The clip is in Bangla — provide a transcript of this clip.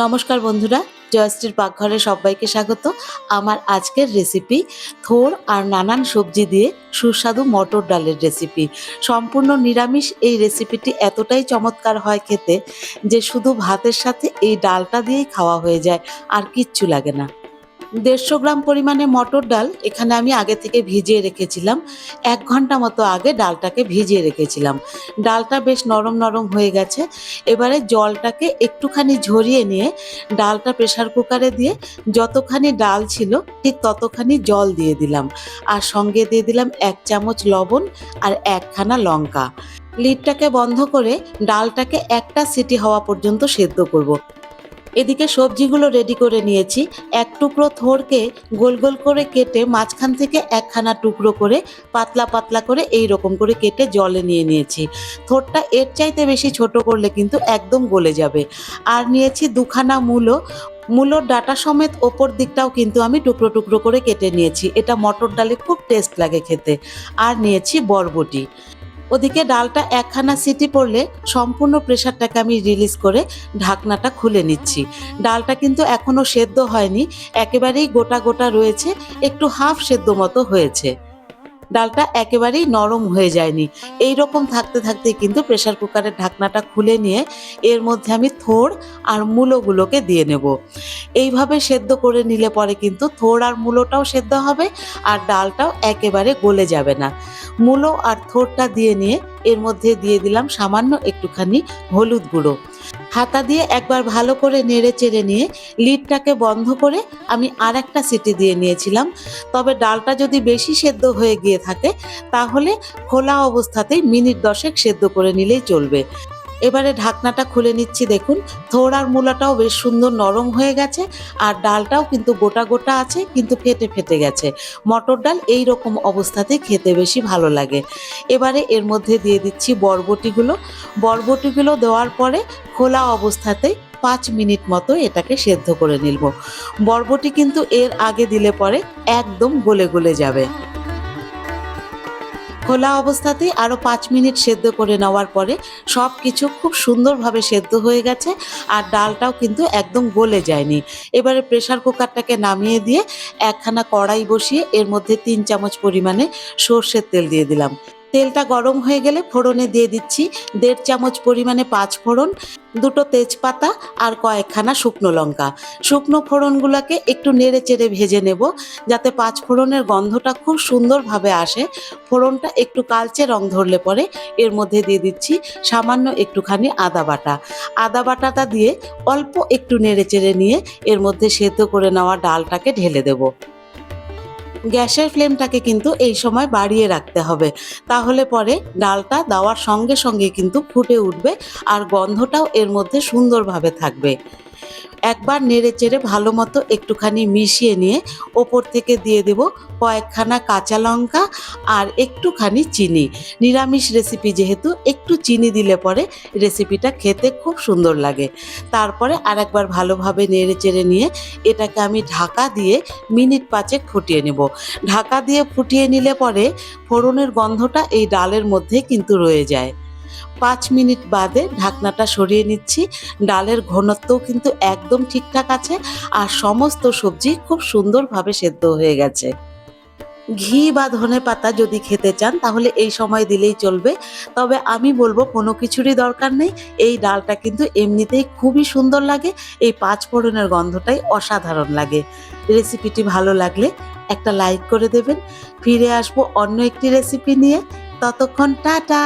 নমস্কার বন্ধুরা, জয়শ্রীর পাকঘরে সবাইকে স্বাগত। আমার আজকের রেসিপি থোর আর নানান সবজি দিয়ে সুস্বাদু মটর ডালের রেসিপি সম্পূর্ণ নিরামিষ এই রেসিপিটি এতটাই চমৎকার হয় খেতে যে শুধু ভাতের সাথে এই ডালটা দিয়েই খাওয়া হয়ে যায়, আর কিচ্ছু লাগে না। দেড়শো গ্রাম পরিমাণে মটর ডাল এখানে আমি আগে থেকে ভিজিয়ে রেখেছিলাম। এক ঘণ্টা মতো আগে ডালটাকে ভিজিয়ে রেখেছিলাম। ডালটা বেশ নরম নরম হয়ে গেছে। এবারে জলটাকে একটুখানি ঝরিয়ে নিয়ে ডালটা প্রেসার কুকারে দিয়ে যতখানি ডাল ছিল ঠিক ততখানি জল দিয়ে দিলাম। আর সঙ্গে দিয়ে দিলাম এক চামচ লবণ আর একখানা লঙ্কা। লিডটাকে বন্ধ করে ডালটাকে একটা সিটি হওয়া পর্যন্ত সেদ্ধ করব। এদিকে সবজিগুলো রেডি করে নিয়েছি। এক টুকরো থোরকে গোল গোল করে কেটে মাঝখান থেকে একখানা টুকরো করে পাতলা পাতলা করে এই রকম করে কেটে জলে নিয়ে নিয়েছি। থোরটা এর চাইতে বেশি ছোট করলে কিন্তু একদম গলে যাবে। আর নিয়েছি দুখানা মূলো। মূলোর ডাটা সমেত ওপর দিকটাও কিন্তু আমি টুকরো টুকরো করে কেটে নিয়েছি। এটা মটর ডালে খুব টেস্ট লাগে খেতে। আর নিয়েছি বরবটি। ওদিকে ডালটা একখানা সিটি পড়লে সম্পূর্ণ প্রেশারটাকে আমি রিলিজ করে ঢাকনাটা খুলে নিচ্ছি। ডালটা কিন্তু এখনও সেদ্ধ হয়নি, একেবারেই গোটা গোটা রয়েছে, একটু হাফ সেদ্ধ মতো হয়েছে। ডালটা একেবারেই নরম হয়ে যায়নি। এই রকম থাকতে থাকতে কিন্তু প্রেশার কুকারের ঢাকনাটা খুলে নিয়ে এর মধ্যে আমি থোড় আর মূলোগুলোকে দিয়ে নেব। এইভাবে সেদ্ধ করে নিলে পরে কিন্তু থোড় আর মূলোটাও সেদ্ধ হবে আর ডালটাও একেবারে গলে যাবে না। মূলো আর থোড়টা দিয়ে নিয়ে এর মধ্যে দিয়ে দিলাম সামান্য একটুখানি হলুদ গুঁড়ো। হাতা দিয়ে একবার ভালো করে নেড়ে চেড়ে নিয়ে লিডটাকে বন্ধ করে আমি আর একটা সিটি দিয়ে নিয়েছিলাম। তবে ডালটা যদি বেশি সেদ্ধ হয়ে গিয়ে থাকে, তাহলে খোলা অবস্থাতেই মিনিট দশেক সেদ্ধ করে নিলেই চলবে। এবারে ঢাকনাটা খুলে নিচ্ছি, দেখুন। থোড় আর মূলাটাও বেশ সুন্দর নরম হয়ে গেছে আর ডালটাও কিন্তু গোটা গোটা আছে, কিন্তু ফেটে ফেটে গেছে। মটর ডাল এই রকম অবস্থাতে খেতে বেশি ভালো লাগে। এবারে এর মধ্যে দিয়ে দিচ্ছি বরবটিগুলো। বরবটিগুলো দেওয়ার পরে খোলা অবস্থাতেই পাঁচ মিনিট মতো এটাকে সেদ্ধ করে নিলব। বরবটি কিন্তু এর আগে দিলে পরে একদম গলে গলে যাবে। খোলা অবস্থাতেই আরও পাঁচ মিনিট সেদ্ধ করে নেওয়ার পরে সব কিছু খুব সুন্দরভাবে সেদ্ধ হয়ে গেছে আর ডালটাও কিন্তু একদম গলে যায়নি। এবারে প্রেশার কুকারটাকে নামিয়ে দিয়ে একখানা কড়াই বসিয়ে এর মধ্যে তিন চামচ পরিমাণে সর্ষের তেল দিয়ে দিলাম। তেলটা গরম হয়ে গেলে ফোড়নে দিয়ে দিচ্ছি দেড় চামচ পরিমাণে পাঁচ ফোড়ন, দুটো তেজপাতা আর কয়েকখানা শুকনো লঙ্কা। শুকনো ফোড়নগুলোকে একটু নেড়ে চেড়ে ভেজে নেব যাতে পাঁচ ফোড়নের গন্ধটা খুব সুন্দরভাবে আসে। ফোড়নটা একটু কালচে রং ধরলে পরে এর মধ্যে দিয়ে দিচ্ছি সামান্য একটুখানি আদা বাটা। আদা বাটাটা দিয়ে অল্প একটু নেড়ে চেড়ে নিয়ে এর মধ্যে সেদ্ধ করে নেওয়া ডালটাকে ঢেলে দেবো। গ্যাসের ফ্লেমটাকে কিন্তু এই সময় বাড়িয়ে রাখতে হবে। তাহলে পরে ডালটা দেওয়ার সঙ্গে সঙ্গে কিন্তু ফুটে উঠবে আর গন্ধটাও এর মধ্যে সুন্দরভাবে থাকবে। একবার নেড়ে চেড়ে ভালো মতো একটুখানি মিশিয়ে নিয়ে ওপর থেকে দিয়ে দেব কয়েকখানা কাঁচা লঙ্কা আর একটুখানি চিনি। নিরামিষ রেসিপি যেহেতু একটু চিনি দিলে পরে রেসিপিটা খেতে খুব সুন্দর লাগে। তারপরে আরেকবার ভালোভাবে নেড়ে চেড়ে নিয়ে এটাকে আমি ঢাকা দিয়ে মিনিট পাঁচেক ফুটিয়ে নেব। ঢাকা দিয়ে ফুটিয়ে নিলে পরে ফোড়নের গন্ধটা এই ডালের মধ্যে কিন্তু রয়ে যায়। পাঁচ মিনিট বাদে ঢাকনাটা সরিয়ে নিচ্ছি। ডালের ঘনত্বও কিন্তু একদম ঠিকঠাক আছে আর সমস্ত সবজি খুব সুন্দরভাবে সেদ্ধ হয়ে গেছে। ঘি বা ধনে পাতা যদি খেতে চান তাহলে এই সময় দিলেই চলবে। তবে আমি বলব কোনো কিছুরই দরকার নেই। এই ডালটা কিন্তু এমনিতেই খুবই সুন্দর লাগে। এই পাঁচ ফোড়নের গন্ধটাই অসাধারণ লাগে। রেসিপিটি ভালো লাগলে একটা লাইক করে দেবেন। ফিরে আসব অন্য একটি রেসিপি নিয়ে। ততক্ষণ টাটা!